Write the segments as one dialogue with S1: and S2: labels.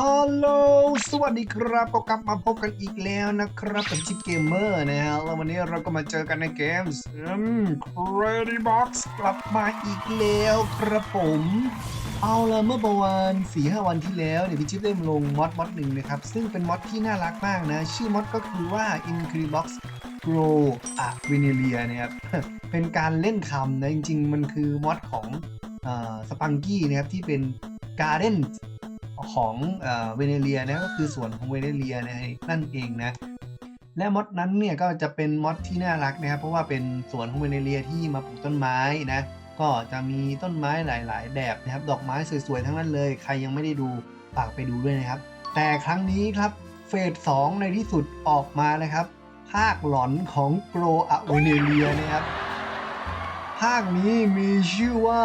S1: ฮัลโหล สวัสดีครับก็กลับมาพบกันอีกแล้วนะครับกับชิปเกมเมอร์นะฮะ แล้ววันนี้เราก็มาเจอกันในเกมอืม Crazy Box กลับมาอีกแล้วครับผม เอาละเมื่อประมาณ4 5วันที่แล้วเนี่ยพี่ชิปได้ลงมอดมอดหนึ่งนะครับ ซึ่งเป็นมอดที่น่ารักมากนะ ชื่อมอดก็คือว่า Incredibox Grow a v e n e r i a นะครับ เป็นการเล่นคำนะ จริง ๆ มันคือมอดของสปังกี้นะครับที่เป็น Garden ของเวเนเรียนะก็คือสวนของเวเนเรียนะนั่นเองนะและมดนั้นเนี่ยก็จะเป็นมดที่น่ารักนะครับ เพราะว่าเป็นสวนของเวเนเรียที่มาปลูกต้นไม้นะก็จะมีต้นไม้หลาย ๆ แบบนะครับ ดอกไม้สวย ๆ ทั้งนั้นเลย ใครยังไม่ได้ดูฝากไปดูด้วยนะครับ แต่ครั้งนี้ครับเฟส2ในที่สุดออกมานะครับ ภาคหลอนของโกรอะเวเนเรียนะครับ ภาคนี้มีชื่อว่า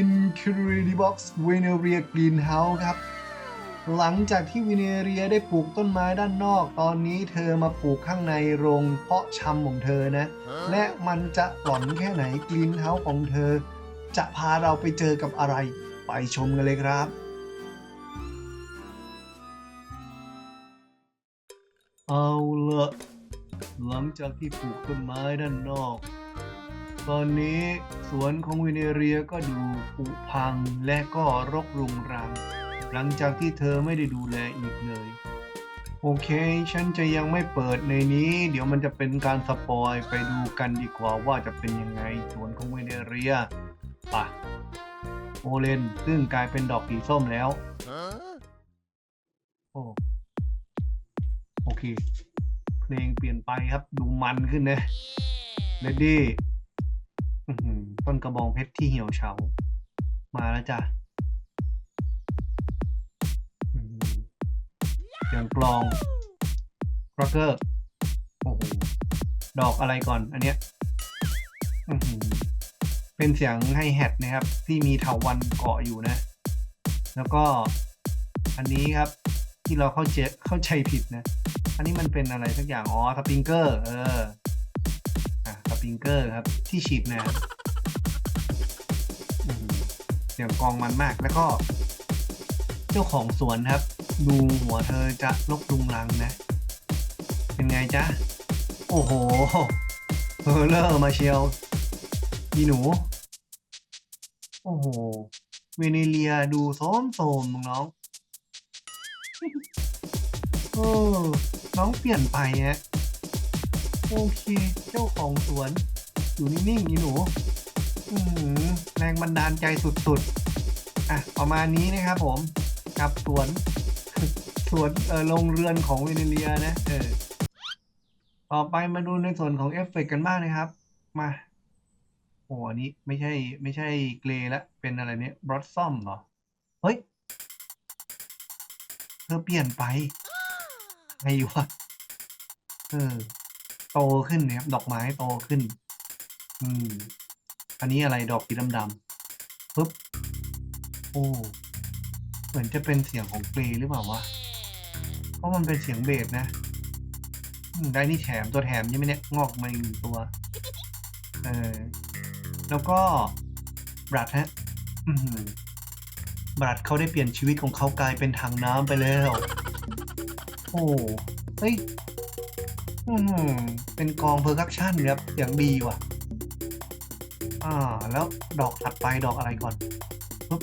S1: Incredibox Veneria Greenhouse ครับ หลังจากที่วิเนเรียได้ปลูกต้นไม้ด้านนอก ตอนนี้เธอมาปลูกข้างในโรงเพาะชำของเธอนะ และมันจะหลอนแค่ไหนกรีนเฮาส์ของเธอ จะพาเราไปเจอกับอะไร ไปชมกันเลยครับ เอาละหลังจากที่ปลูกต้นไม้ด้านนอก ตอนนี้สวนของวิเนเรียก็ดูผุพังและก็รกรุงรัง หลังจากที่เธอไม่ได้ดูแลอีกเลย โอเค ฉันจะยังไม่เปิดในนี้ เดี๋ยวมันจะเป็นการสปอยไปดูกันดีกว่าว่าจะเป็นยังไงสวนของวิเนเรียป่ะโอเลนซึ่งกลายเป็นดอกสีส้มแล้วโอ้โอเค เพลงเปลี่ยนไปครับดูมันขึ้นนะเลดี้ต้นกระบองเพชรที่เหี่ยวเฉา มาแล้วจ้ะ เสียงกลองร็อกเกอร์โอ้โหดอกอะไรก่อนอันเนี้ยเป็นเสียงไฮแฮทนะครับ ที่มีเถาวันเกาะอยู่นะ แล้วก็อันนี้ครับที่เราเข้าใจเข้าใจผิดนะ อันนี้มันเป็นอะไรสักอย่าง อ๋อสปริงเกอร์ เอออะสปริงเกอร์ครับ ที่ฉีดน้ำอื้อหือเสียงกองมันมากแล้วก็ เจ้าของสวนครับ ดูหัวเธอจะลกลุงลังนะ เป็นไงจ๊ะ โอ้โหเฮอเลอร์มาเชียวอีหนู โอ้โห เวเนเลียดูโสมโสมๆน้องเออน้องเปลี่ยนไปฮะโอเค เจ้าของสวน อยู่นิ่งๆอีหนูอือหือแรงบันดาลใจสุดๆ อะ ประมาณนี้นะครับผม กับสวน วนเออโรงเรือนของเวเนเลียนะเออต่อไปมาดูในส่วนของเอฟเฟกต์กันบ้างนะครับ มาโอ้อันนี้ไม่ใช่ไม่ใช่เกรย์ละเป็นอะไรเนี่ยบรอ s ซอมเหรอ เฮ้ย เธอเปลี่ยนไปไงวะเออ โตขึ้นนี่ยครับ ดอกไม้โตขึ้น อืม อันนี้อะไรดอกสีดำๆปึ๊บ โอ้ เหมือนจะเป็นเสียงของเกรหรือเปล่าวะ เพราะมันเป็นเสียงเบสนะได้นี่แถมตัวแถมใช่ไหมเนี่ยงอกมาอีกหนึ่งตัว เออแล้วก็บรัดฮะบรัดเขาได้เปลี่ยนชีวิตของเขากลายเป็นถังน้ำไปแล้ว โอ้เฮ้ยอืเป็นกองเพอร์คัชชันครับอย่างดีว่ะ อ่า แล้วดอกถัดไปดอกอะไรก่อนปุ๊บ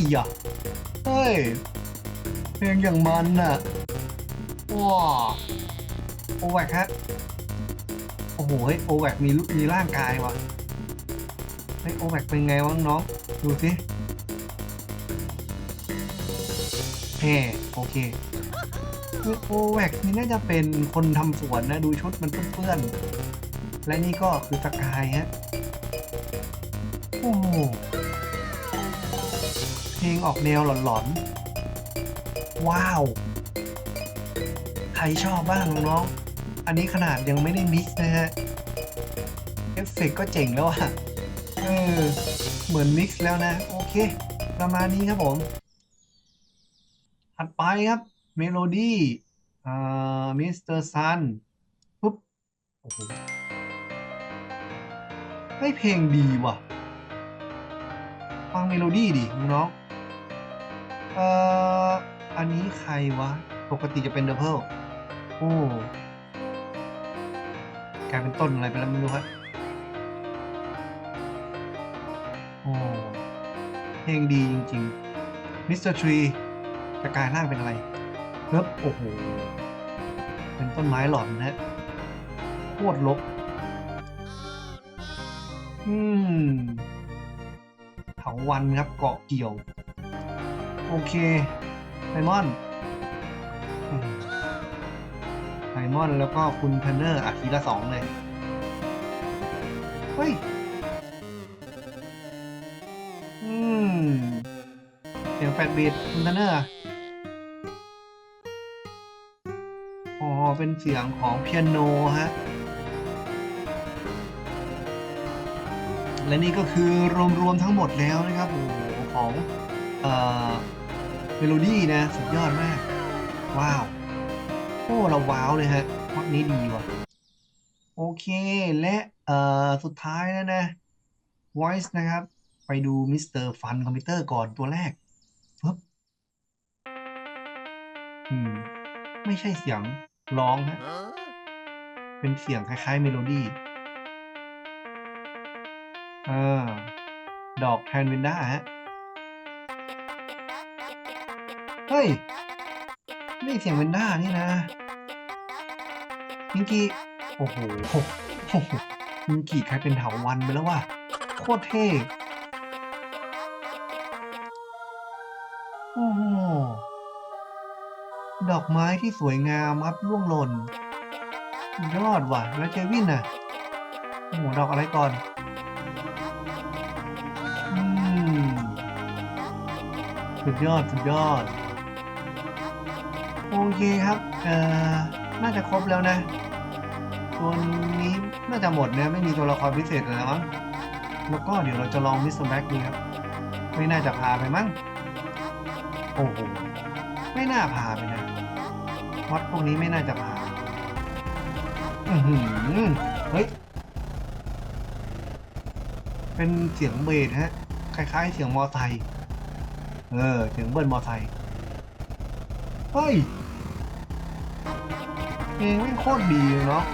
S1: อือหืออีอะเฮ้ย เพลงอย่างมันน่ะ ว้าโอแวกฮะ โอ้โหเฮ้ยโอแวกมีมีร่างกายว่ะเฮ้ยโอแวกเป็นไงวะน้อง ดูสิแฮ่โอเคคือโอแวกนี่น่าจะเป็นคนทำสวนนะ ดูชุดมันเปื้อนๆและนี่ก็คือสกายฮะ โอ้ เพลงออกแนวหลอนๆ ว้าว ใครชอบบ้างน้องๆอันนี้ขนาดยังไม่ได้มิกซ์นะฮะ เอฟเฟกก็เจ๋งแล้วอะเออ เหมือนมิกซ์แล้วนะ โอเค ประมาณนี้ครับผม ถัดไปครับเมโลดี้อ่ามิสเตอร์ซันปุ๊บ โอ้โหให้เพลงดีว่ะ ฟังเมโลดี้ดิน้อง เอ่ออันนี้ใครวะ ปกติจะเป็นเดอะเพลโอ้กลายเป็นต้นอะไรไปแล้วไม่รู้ครับโอ้เพลงดีจริงๆมิสเตอร์ทรีจะกลายร่างเป็นอะไรเฮ้บโอ้โห เป็นต้นไม้หลอนนะฮะโคตรลกอืมเถาวันครับเกาะเกี่ยว โอเคไดมอนไดมอนแล้วก็คุณเทนเนอร์อะทีละสองเลย เฮ้ย อืมเสียงแฟดบีดคุณเทนเนอร์อ๋อ เป็นเสียงของเปียโนฮะ และนี่ก็คือรวมๆทั้งหมดแล้วนะครับ โอ้โหของ เอ่อ เมโลดี้นะ สุดยอดมาก ว้าว โอ้ เราว้าวเลยฮะมักนี้ดีว่ะ โอเค และเอ่อสุดท้ายแล้วนะ voice นะครับ ไปดูมิสเตอร์ฟันคอมพิวเตอร์ก่อนตัวแรกปึ๊บอืม ไม่ใช่เสียงร้องฮะเป็นเสียงคล้ายๆเมโลดี้อ่าดอกแทนวินด้าฮะ เฮ้ย นี่เสียงเวนด้านี่นะมิงกี้โอ้โหโอ้โหมิงกี้กลายเป็นเถาวันไปแล้วว่ะ โคตรเท่ โอ้โห ดอกไม้ที่สวยงามครับร่วงหล่น ยอดว่ะ แล้วเจวินน่ะ โอ้โห ดอกอะไรก่อนอืมสุดยอด สุดยอด โอเคครับเอ่อน่าจะครบแล้วนะ ตัวนี้น่าจะหมดนะ ไม่มีตัวละครพิเศษแล้วมั้งแล้วก็เดี๋ยวเราจะลองมิสเตอร์แบ็กดูครับ ไม่น่าจะพาไปมั้ง โอ้โห ไม่น่าพาไปนะวัดพวกนี้ไม่น่าจะพา อือหือ เฮ้ย เป็นเสียงเบสฮะ คล้ายๆ เสียงมอไซค์ เออ เสียงเบิ้ลมอไซค์ เฮ้ยเพลงไม่โคตรดีเนาะ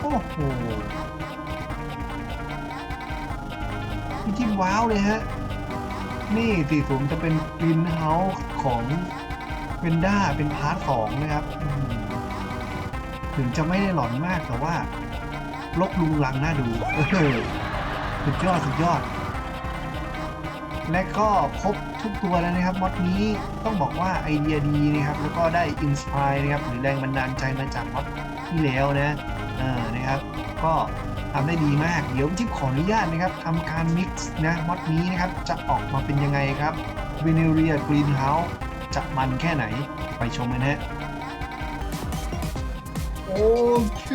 S1: โอ้โหพี่จิ้มว้าวเลยฮะ นี่สีสูงจะเป็นกรีนเฮาส์ของเวนด้าเป็นพาร์ทสองนะครับ ถึงจะไม่ได้หลอนมากแต่ว่าลกลุงลังน่าดูเออสุดยอด สุดยอด และก็ครบทุกตัวแล้วนะครับมอดนี้ต้องบอกว่าไอเดียดีนะครับแล้วก็ได้อินสปายนะครับหรือแรงบันดาลใจมาจากมอดที่แล้วนะเออนะครับ ก็ทำได้ดีมาก เดี๋ยวจิ๊บขออนุญาตนะครับทำการมิกซ์นะมอดนี้นะครับจะออกมาเป็นยังไงครับ v e n e r i a Greenhouse จะมันแค่ไหนไปชมกันนะฮะโอเค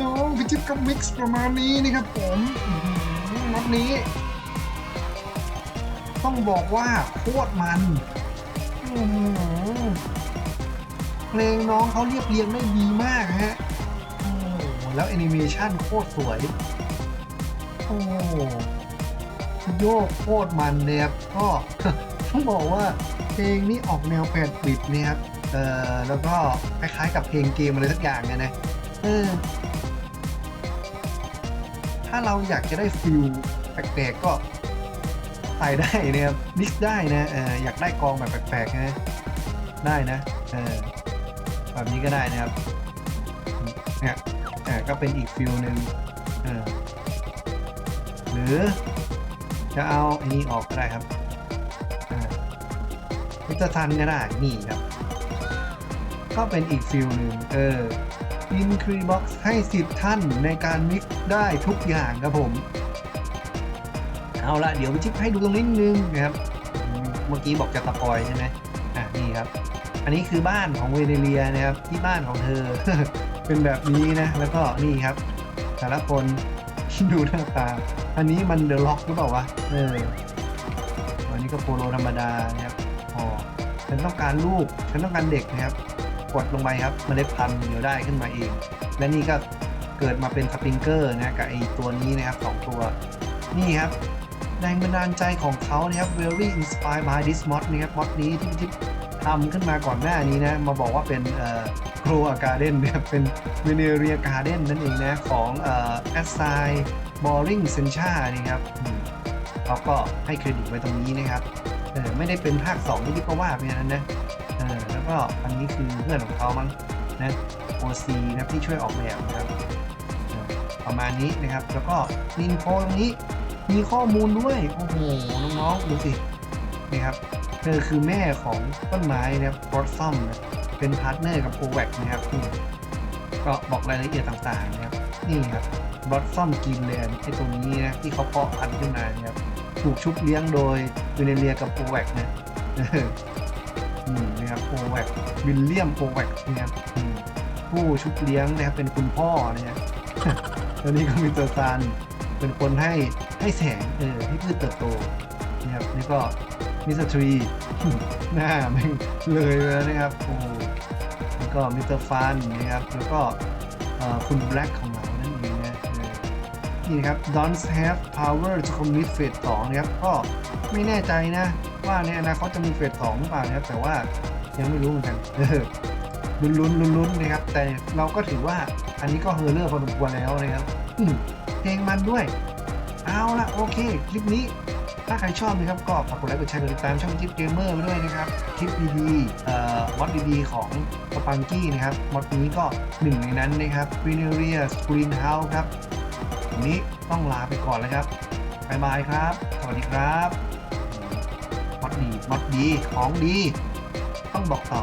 S1: น้องพี่จิ๊บกับมิกซ์ประมาณนี้นะครับผมอื้อดนี้ ต้องบอกว่าโคตรมันเพลงน้องเขาเรียบเรียงได้ดีมากฮะแล้วแอนิเมชันโคตรสวย โอ้โยกโคตรมันเลยครับก็ต้องบอกว่าเพลงนี้ออกแนวแปดบิตนะครับเออแล้วก็คล้ายๆกับเพลงเกมอะไรสักอย่างเนี่ยนะเออถ้าเราอยากจะได้ฟิลแปลกๆก็ ใส่ได้นะครับมิกซ์ได้นะเอออยากได้กองแบบแปลกๆนะได้นะเออแบบนี้ก็ได้นะครับเนี่ยอ่ก็เป็นอีกฟิลหนึ่งเออหรือจะเอาไอันนี้ออกก็ได้ครับอ่ามิเตอร์ทันก็ได้นี่ครับ ก็เป็นอีกฟิลหนึ่งเอออินครีบ็อกซ์ให้สิบท่านในการมิกซ์ได้ทุกอย่างครับผม เอาละเดี๋ยวไปชิปให้ดูตรงนี้นิดนึงนะครับ เมื่อกี้บอกจะสปอยใช่ไหมอะนี่ครับ อันนี้คือบ้านของเวเนเลียนะครับที่บ้านของเธอ เป็นแบบนี้นะ แล้วก็นี่ครับ แต่ละคนดูหน้าตา อันนี้มันเดอะล็อกหรือเปล่าวะ เอออันนี้ก็โปโลธรรมดานะครับอ๋อฉันต้องการลูก ฉันต้องการเด็กนะครับ กดลงไปครับเมล็ดพันธุ์เดี๋ยวได้ขึ้นมาเอง และนี่ก็เกิดมาเป็นสปริงเกอร์นะกับไอตัวนี้นะครับสองตัว นี่ครับ แรงบันดาลใจของเขานะครับ very inspired by this mod นะครับ mod นี้ที่ที่ทำขึ้นมาก่อนหน้านี้นะ มาบอกว่าเป็นเอ่อ grow a garden นะครับเป็น veneria garden นั่นเองนะของเอ่อ assign boring sencha นี่ครับเขาก็ให้เครดิตไว้ตรงนี้นะครับเออไม่ได้เป็นภาค2ที่พี่ก็ว่าไปอย่างนั้นนะเออแล้วก็อันนี้คือเพื่อนของเขามั้งนะ OC นะที่ช่วยออกแบบนะครับประมาณนี้นะครับ แล้วก็มีอินโฟตรงนี้ มีข้อมูลด้วย โอ้โห น้องๆ ดูสิ นี่ครับ เธอคือแม่ของต้นไม้นะครับบอสซัมนะเป็นพาร์ทเนอร์กับโ o แวกนะครับนี่ก็บอกรายละเอียดต่างๆนะครับ นี่ครับบอสซัมกินแลนไอตรงนี้นะที่เขาเพาะพันธุ์ขึ้นมานะครับถูกชุบเลี้ยงโดยวินเลียกับโ o แวกนะนี่นะครับโ o แวกวิลเลียมโ o แวกนะครับผู้ชุบเลี้ยงนะครับเป็นคุณพ่อนะครับแล้วนี่ก็มีตัวซานเป็นคนให้ ให้แสงเออให้พืชเติบโตนะครับนี่ก็มิสเตอร์ทรีหน้าแม่เลยแล้วนะครับโอ้แล้วก็มิสเตอร์ฟันนะครับแล้วก็คุณแบล็กของเรานั่นเองนะนี่นะครับ don't have power to commit phase 2นะครับก็ไม่แน่ใจนะ ว่าในอนาคตจะมีเฟสสองหรือเปล่านะครับแต่ว่ายังไม่รู้เหมือนกันลุ้นลุ้นลุ้นลุ้นนะครับ แต่เราก็ถือว่าอันนี้ก็เฮอร์เลอร์พอสมควรแล้วนะครับเพลงมันด้วย เอาละโอเค คลิปนี้ ถ้าใครชอบนะครับก็ฝากกดไลค์กดแชร์กดติดตามช่องจิ๊บเกมเมอร์ไปด้วยนะครับคลิปดีๆเอ่อมอดดีๆของสปังกี้นะครับมอดนี้ก็หนึ่งในนั้นนะครับ v i n e r i a Screen House ครับวันนี้ต้องลาไปก่อนแล้วครับบายบายครับ สวัสดีครับมอดดีมอดดีของดี ต้องบอกต่อ